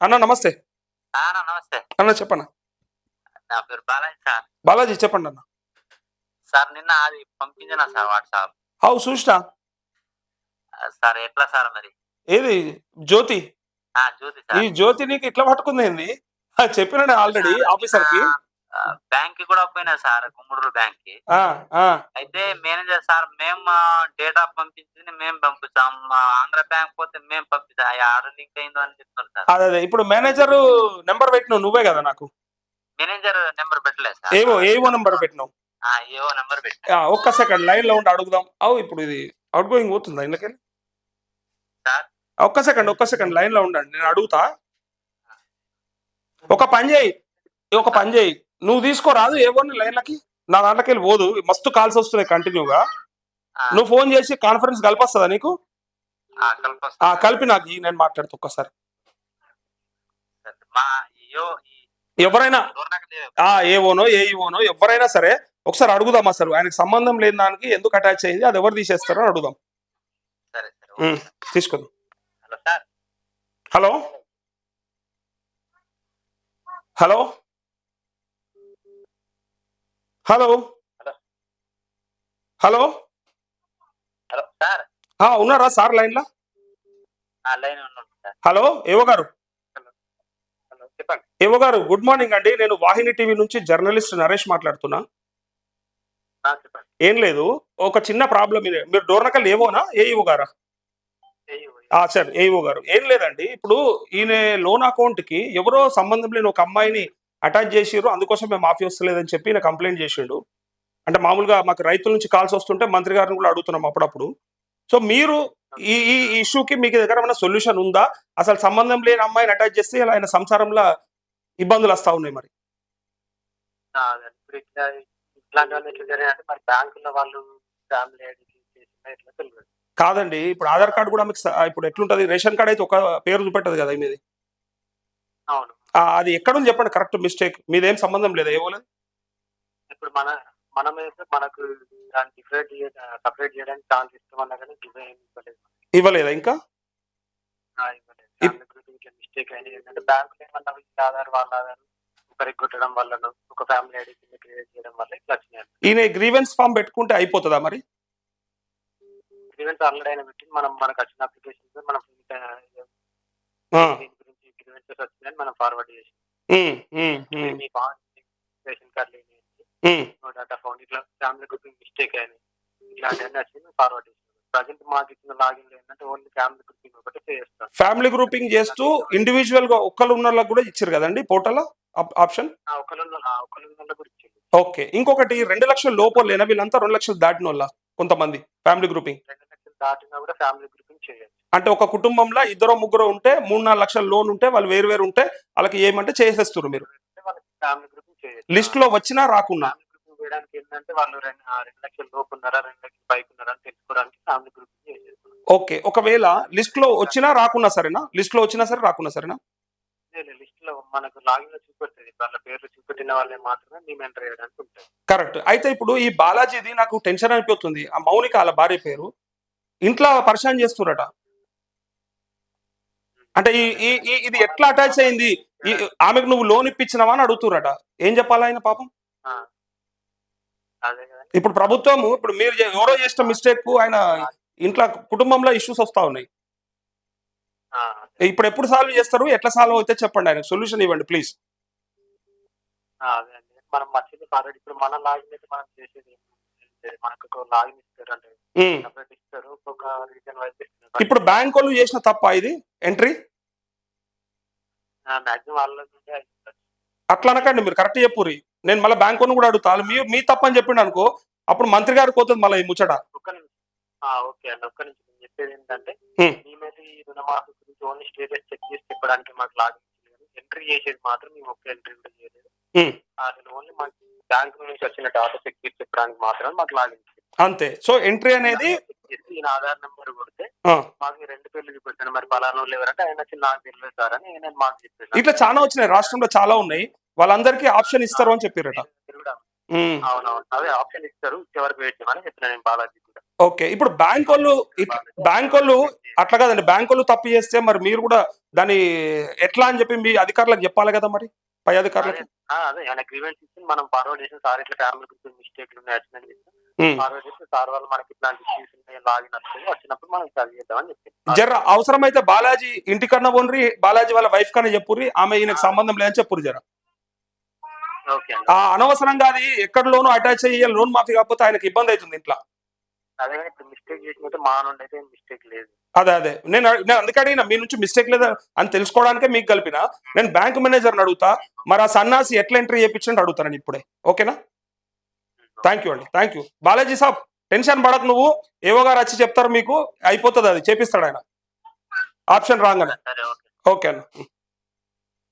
అన్న నమస్తే. నమస్తే. అన్న చెప్పన్న నా పేరు బాలాజీ సార్. బాలాజీ చెప్పండి అన్న. సార్ నిన్న అది పంపించిన సార్ వాట్సాప్. హౌ చూసినా సార్ ఎట్లా సార్ మరి? ఏది? జ్యోతి? ఆ, జ్యోతి ఈ జ్యోతి నీకు ఇట్లా పట్టుకుంది చెప్పినానే ఆల్రెడీ ఆఫీసర్కి బ్యాంక్కి కూడా పోయినా సార్ కుమ్మూరు బ్యాంక్కి అయితే మేనేజర్ సార్ మేము డేటా పంపించింది మేము పంపిస్తాం. మా ఆంధ్ర బ్యాంక్ పోతే మేము పంపిస్తాం. ఆర్డర్ లింక్ అయిందో అని చెప్తున్నారు సార్. అదే ఇప్పుడు మేనేజర్ నెంబర్ పెట్టినావు నువ్వే కదా నాకు. మేనేజర్ నెంబర్ పెట్టలేదు సార్. ఏవో ఏవో నెంబర్ పెట్టినావు. ఆ, ఏవో నెంబర్ పెట్టా ఆ, ఒక్క సెకండ్ లైన్లో ఉండి అడుగుదాం. అవు ఇప్పుడు ఇది అవుట్ గోయింగ్ పోతుందా సార్. ఒక్క సెకండ్ ఒక్క సెకండ్ లైన్లో ఉండండి. నేను అడుగుతా. ఒక పని చేయి. ఒక పని చేయి. నువ్వు తీసుకోరాదు ఏవో లైన్లకి? నా దాంట్లోకి వెళ్ళి పోదు మస్తు కాల్స్ వస్తున్నాయి కంటిన్యూగా నువ్వు ఫోన్ చేసి కాన్ఫరెన్స్ కల్పొస్తుందా నీకు? ఆ, కల్పం సార్. నాకు నేను మాట్లాడుతా ఒక్కసారి. ఎవరైనా లేదు. ఆ ఏవోనో ఏఈఓనో ఎవరైనా సరే ఒకసారి అడుగుదాం అసలు. ఆయనకి సంబంధం లేని దానికి ఎందుకు అటాచ్ అయింది అది ఎవరు తీసేస్తారో అడుగుదాం. సరే సరే తీసుకుందాం. Hello sir. Hello? Hello. Hello. Sir. ఉన్నారా సార్ లైన్లో? హలో ఏవో గారు? ఏవో గారు గుడ్ మార్నింగ్ అండి. నేను వాహిని టీవీ నుంచి జర్నలిస్ట్ నరేష్ మాట్లాడుతున్నా. ఏం లేదు ఒక చిన్న ప్రాబ్లం మీరు డోర్నకల్ ఏవోనా? ఏఈఓ గారా? ఏయో, ఆ సార్ ఏఈఓ గారు. ఏం లేదండి ఇప్పుడు ఈయన లోన్ అకౌంట్కి ఎవరో సంబంధం లేని ఒక అమ్మాయిని అటాచ్ చేసిర్రు. అందుకోసం మేము మాఫీ వస్తలేదని చెప్పి ఈయన కంప్లైంట్ చేసిండు. అంటే మామూలుగా మాకు రైతుల నుంచి కాల్స్ వస్తుంటే మంత్రి గారిని కూడా అడుగుతున్నాం అప్పుడప్పుడు. సో మీరు ఈ ఈ ఇష్యూకి మీకు దగ్గర ఏమైనా సొల్యూషన్ ఉందా? అసలు సంబంధం లేని అమ్మాయిని అటాచ్ చేస్తే ఇలా ఆయన సంసారంలో ఇబ్బందులు వస్తా ఉన్నాయి మరి. కాదండి. ఇప్పుడు ఆధార్ కార్డు కూడా మీకు ఇప్పుడు ఎట్లుంటది? రేషన్ కార్డు అయితే ఒక పేరు చూపెట్టదు కదా మీది. అవును. అది ఎక్కడుంది చెప్పండి కరెక్ట్ మిస్టేక్ మీదేం సంబంధం లేదా ఏవోలేదు ఇప్పుడు మన మనమైతే మనకు దాన్ని డిఫరెంట్ సపరేట్ చేయడానికి ఛాన్స్ ఇస్తామన్నా కానీ ఏమి ఇవ్వలేదు ఇవ్వలేదా. ఇంకా మిస్టేక్ అయినది ఏంటంటే బ్యాంకులో ఏమన్నా ఆధార్ వాళ్ళ ఆధార్ కొట్టడం వల్ల ఒక ఫ్యామిలీ ఐడి క్రియేట్ చేయడం వల్ల ఇట్లా వచ్చినాయి ఈయన గ్రీవెన్స్ ఫామ్ పెట్టుకుంటే అయిపోతుందా మరి? గ్రీవెన్స్ ఆల్రెడీ అయినా పెట్టి మనం మనకు వచ్చిన అప్లికేషన్స్ మనం ఆ, దీని గురించి గ్రీవెన్సెస్ వచ్చినాయని మనం ఫార్వర్డ్ చేసి ఉమ్, ఉమ్, ఉమ్, మీ బాండ్ రేషన్ కార్డు లేని ఉమ్. నో డేటా ఫౌండ్ ఇట్లా ఫ్యామిలీ గ్రూపింగ్ మిస్టేక్ అయినాయి ఇట్లాంటివన్నీ వచ్చి ఫార్వర్డ్ చేస్తాం ప్రజెంట్ మాకు ఇచ్చిన లాగిన్ ఏంటంటే ఓన్లీ ఫ్యామిలీ గ్రూపింగ్ ఒకటి ఫ్యామిలీ గ్రూపింగ్ చేస్తూ ఇండివిజువల్గా ఒక్కరు ఉన్న వాళ్ళకి కూడా ఇచ్చారు కదండి పోర్టల్ ఆప్షన్? ఉన్న కూడా ఓకే. ఇంకొకటి రెండు లక్షల లోపలేనా వీళ్ళంతా రెండు లక్షలు దాటిన వాళ్ళ కొంతమంది ఫ్యామిలీ గ్రూపింగ్ రెండు లక్షలు దాటినా కూడా ఫ్యామిలీ గ్రూపింగ్ చేయొచ్చు అంటే ఒక కుటుంబంలో ఇద్దరు ముగ్గురు ఉంటే మూడు నాలుగు లక్షల లోన్ ఉంటే వాళ్ళు వేరు వేరు ఉంటే వాళ్ళకి ఏమంటే చేసేస్తారు మీరు. లిస్ట్లో వచ్చినా రాకున్నా. చేయడానికి ఏంటంటే వాళ్ళు రెండు లక్షల లోపు ఉన్నారా రెండు లక్షల పైకి ఉన్నారా అని తెలుసుకోవడానికి ఫ్యామిలీ చేసేస్తాం ఓకే ఒకవేళ లిస్ట్లో వచ్చినా రాకున్నా సరేనా? లిస్ట్లో వచ్చినా సరే రాకున్నా సరేనా? లిస్ట్లో మనకు లాగిన్లో చూపెడుతుంది. వాళ్ళ పేర్లు చూపెట్టిన వాళ్ళే మాత్రమే మేము ఎంటర్ చేయడానికి ఉంటుంది కరెక్ట్ అయితే ఇప్పుడు ఈ బాలాజీది నాకు టెన్షన్ అనిపిస్తుంది ఆ మౌనిక వాళ్ళ భార్య పేరు ఇంట్లో పరిశాన్ చేస్తురట అంటే ఈ ఇది ఎట్లా అటాచ్ అయింది? ఆమెకు నువ్వు లోన్ ఇప్పించినావా అని అడుగుతురట ఏం చెప్పాలి ఆయన పాపం? ఇప్పుడు ప్రభుత్వం ఇప్పుడు మీరు ఎవరో చేసిన మిస్టేక్ ఆయన ఇంట్లో కుటుంబంలో ఇష్యూస్ వస్తా ఉన్నాయి. ఇప్పుడు ఎప్పుడు సాల్వ్ చేస్తారు? ఎట్లా సాల్వ్ అవుతే చెప్పండి ఆయన సొల్యూషన్ ఇవ్వండి ప్లీజ్ మనం మర్చింది ఆల్రెడీ ఇప్పుడు మన లాగిన్ అయితే మనం చేసేది. మనకు లాగిన్ ఇస్తారు అంటే సపరేట్ ఇస్తారు. ఒక్కొక్క రీజన్ వైజ్ ఇస్తారు ఇప్పుడు బ్యాంక్ వాళ్ళు చేసిన తప్ప ఇది? ఎంట్రీ మాక్సిమం వాళ్ళ. అట్లా అనకండి మీరు కరెక్ట్ చెప్పురి నేను మళ్ళీ బ్యాంక్ కూడా అడుగుతా. మీ మీ తప్పని చెప్పిండు అనుకో అప్పుడు మంత్రి గారికి పోతుంది మళ్ళీ ఈ ముచ్చట. ఓకే అండి ఒక్క నిమిషం. నేను చెప్పేది ఏంటంటే Hmm. మేమైతే ఈ రుణమాఫీ గురించి ఓన్లీ స్టేటస్ చెక్ చేసి చెప్పడానికి మాకు లాగిన్ ఎంట్రీ చేసేది మాత్రం మేము ఒక్క ఎంట్రీ కూడా చేయలేదు. అసలు ఓన్లీ మాకు బ్యాంక్ నుంచి వచ్చిన డాటా చెక్ చేసి చెప్పడానికి మాత్రం మాకు లాగిన్ అంతే. సో ఎంట్రీ అనేది ఈయన ఆధార్ నెంబర్ కొడితే మాకు రెండు పేర్లు చూపెట్టాను మరి పలానా వాళ్ళు ఎవరంటే ఆయన వచ్చి నాకు తెలియదు సార్ అని నేను మాకు చెప్పాను ఇట్లా చాలా వచ్చినాయి. రాష్ట్రంలో చాలా ఉన్నాయి. వాళ్ళందరికీ ఆప్షన్ ఇస్తారు అని చెప్పారట. అవునవును. అదే ఆప్షన్ ఇస్తారు. ఇచ్చే వరకు వెయిట్ చేయమని చెప్పిన నేను బాలాజీ ఓకే. ఇప్పుడు బ్యాంక్ వాళ్ళు బ్యాంక్ వాళ్ళు అట్లా కాదండి. బ్యాంక్ వాళ్ళు తప్పు చేస్తే మరి మీరు కూడా దాన్ని ఎట్లా అని చెప్పి మీ అధికారులకు చెప్పాలి కదా మరి? పై అధికారులకు? అదే. గ్రీవెన్స్ ఇచ్చి మనం ఫార్వర్డ్ చేసిన సార్ ఇట్లా ఫ్యామిలీ గురించి మిస్టేక్లు ఉన్నాయి సార్ వాళ్ళు మనకి ఇట్లాంటి ఇష్యూస్ ఉన్నాయి లాగిన్ వస్తుంది వచ్చినప్పుడు మనం సర్వ్ చేద్దామని చెప్పి. జర అవసరమైతే బాలాజీ ఇంటికన్నా పోన్రి బాలాజీ వాళ్ళ వైఫ్ కన్నా చెప్పుర్రి ఆమె ఈయనకు సంబంధం లేదని చెప్పుర్రి జర అనవసరంగా అది ఎక్కడ లోను అటాచ్ అయ్యి లోన్ మాఫీ కాకపోతే ఆయనకి ఇబ్బంది అవుతుంది ఇంట్లో. అదే మిస్టేక్ చేసినట్టు మా నుండి అయితే మిస్టేక్ లేదు. అదే అదే. నేను నేను అందుకే అడిగిన మీ నుంచి మిస్టేక్ లేదా అని తెలుసుకోవడానికే మీకు కలిపిన నేను బ్యాంక్ మేనేజర్ని అడుగుతా మరి ఆ సన్నాసి ఎట్లా ఎంట్రీ చేయించండి అడుగుతాను ఇప్పుడే. ఓకేనా? థ్యాంక్ యూ అండి. థ్యాంక్ యూ బాలాజీ సాబ్ టెన్షన్ పడకు నువ్వు. ఏవో గారు వచ్చి చెప్తారు మీకు. అయిపోతుంది అది. చేపిస్తాడు ఆయన. Option okay. ఓకే అన్న.